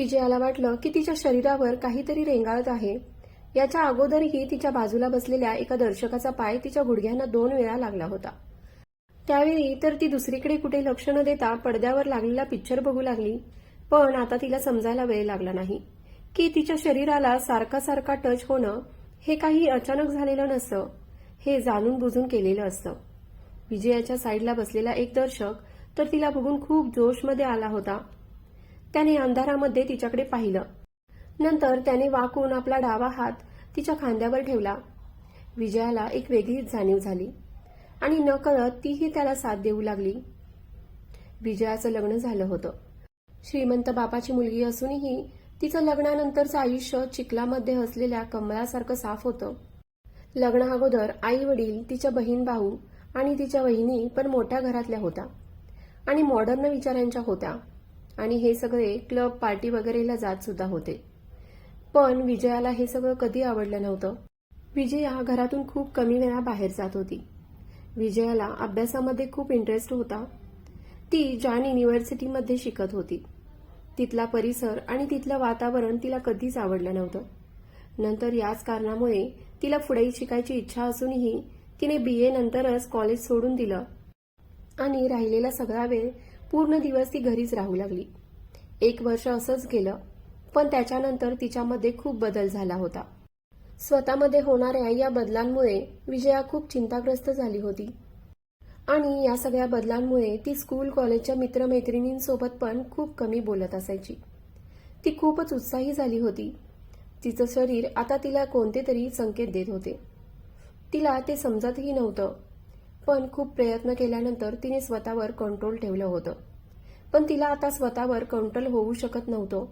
विजयाला वाटलं की तिच्या शरीरावर काहीतरी रेंगाळत आहे. याच्या अगोदरही तिच्या बाजूला बसलेल्या एका दर्शकाचा पाय तिच्या गुडघ्यांना दोन वेळा लागला होता. त्यावेळी तर ती दुसरीकडे कुठे लक्ष न देता पडद्यावर लागलेला पिक्चर बघू लागली पण आता तिला समजायला वेळ लागला नाही. की तिच्या शरीराला सारखा सारखा टच होणं हे काही अचानक झालेलं नसतं हे जाणून बुजून केलेलं असतं. विजयाच्या साईडला बसलेला एक दर्शक तर तिला बघून खूप जोशमध्ये आला होता. त्याने अंधारामध्ये तिच्याकडे पाहिलं. नंतर त्याने वाकून आपला डावा हात तिच्या खांद्यावर ठेवला. विजयाला एक वेगळीच जाणीव झाली आणि नकळत तीही त्याला साथ देऊ लागली. विजयाचं लग्न झालं होतं. श्रीमंत बापाची मुलगी असूनही तिचं लग्नानंतरचं आयुष्य चिखलामध्ये असलेल्या कमळासारखं साफ होतं. लग्ना अगोदर आई वडील तिच्या बहीण भाऊ आणि तिच्या वहिनी पण मोठ्या घरातल्या होत्या आणि मॉडर्न विचारांच्या होत्या. आणि हे सगळे क्लब पार्टी वगैरेला जात सुद्धा होते. पण विजयाला हे सगळं कधी आवडलं नव्हतं. विजया घरातून खूप कमी वेळा बाहेर जात होती. विजयाला अभ्यासामध्ये खूप इंटरेस्ट होता. ती जॉन युनिव्हर्सिटीमध्ये शिकत होती. तिथला परिसर आणि तिथलं वातावरण तिला कधीच आवडलं नव्हतं. नंतर याच कारणामुळे तिला पुढे शिकायची इच्छा असूनही तिने बी ए नंतरच कॉलेज सोडून दिलं. आणि राहिलेला सगळा वेळ पूर्ण दिवस ती घरीच राहू लागली. एक वर्ष असंच गेलं पण त्याच्यानंतर तिच्यामध्ये खूप बदल झाला होता. स्वतःमध्ये होणाऱ्या या बदलांमुळे विजया खूप चिंताग्रस्त झाली होती. आणि या सगळ्या बदलांमुळे ती स्कूल कॉलेजच्या मित्रमैत्रिणींसोबत पण खूप कमी बोलत असायची. ती खूपच उत्साही झाली होती. तिचं शरीर आता तिला कोणते तरी संकेत देत होते. तिला ते समजतही नव्हतं पण खूप प्रयत्न केल्यानंतर तिने स्वतःवर कंट्रोल ठेवलं होतं. पण तिला आता स्वतःवर कंट्रोल होऊ शकत नव्हतं.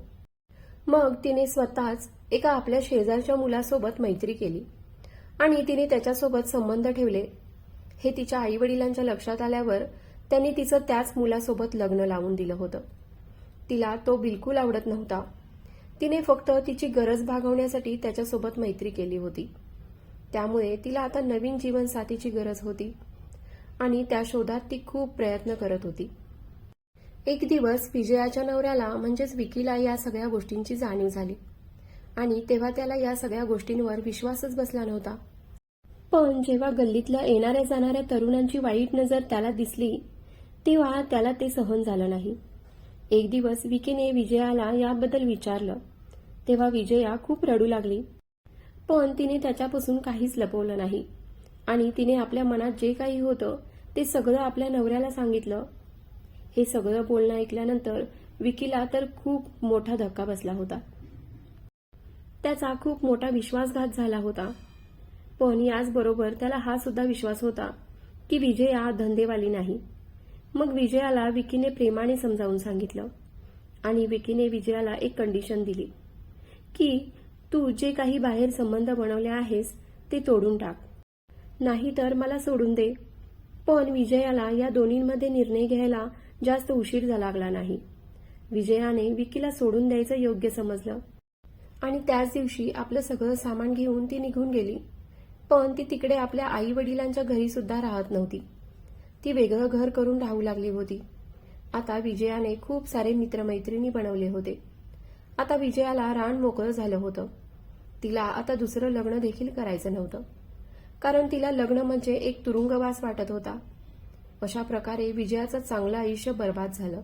मग तिने स्वतःच एका आपल्या शेजारच्या मुलासोबत मैत्री केली. आणि तिने त्याच्यासोबत संबंध ठेवले. हे तिच्या आई वडिलांच्या लक्षात आल्यावर त्यांनी तिचं त्याच मुलासोबत लग्न लावून दिलं होतं. तिला तो बिलकुल आवडत नव्हता. तिने फक्त तिची गरज भागवण्यासाठी त्याच्यासोबत मैत्री केली होती. त्यामुळे तिला आता नवीन जीवनसाथीची गरज होती. आणि त्या शोधात ती खूप प्रयत्न करत होती. एक दिवस विजयाच्या नवऱ्याला म्हणजेच विकीला या सगळ्या गोष्टींची जाणीव झाली. आणि तेव्हा त्याला या सगळ्या गोष्टींवर विश्वासच बसला नव्हता. पण जेव्हा गल्लीतल्या येणाऱ्या जाणाऱ्या तरुणांची वाईट नजर त्याला दिसली तेव्हा त्याला ते सहन झालं नाही. एक दिवस विकीने विजयाला याबद्दल विचारलं. तेव्हा विजया खूप रडू लागली. पण तिने त्याच्यापासून काहीच लपवलं नाही. आणि तिने आपल्या मनात जे काही होतं ते सगळं आपल्या नवऱ्याला सांगितलं. हे सगळं बोलणं ऐकल्यानंतर विकीला तर खूप मोठा धक्का बसला होता. त्याचा खूप मोठा विश्वासघात झाला होता. पण याचबरोबर त्याला हा सुद्धा विश्वास होता की विजया धंदेवाली नाही. मग विजयाला विकीने प्रेमाने समजावून सांगितलं आणि विकीने विजयाला एक कंडिशन दिली की तू जे काही बाहेर संबंध बनवले आहेस ते तोडून टाक. नाहीतर मला सोडून दे. पण विजयाला या दोन्हींमध्ये निर्णय घ्यायला जास्त उशीर झाला लागला नाही. विजयाने विकीला सोडून द्यायचं योग्य समजलं. आणि त्याच दिवशी आपलं सगळं सामान घेऊन ती निघून गेली. पण ती तिकडे आपल्या आई वडिलांच्या घरी सुद्धा राहत नव्हती. ती वेगळं घर करून राहू लागली होती. आता विजयाने खूप सारे मित्रमैत्रिणी बनवले होते. आता विजयाला रान मोकळं झालं होतं. तिला आता दुसरं लग्न देखील करायचं नव्हतं. कारण तिला लग्न म्हणजे एक तुरुंगवास वाटत होता. अशा प्रकारे विजयाचं चांगलं आयुष्य बर्बाद झालं.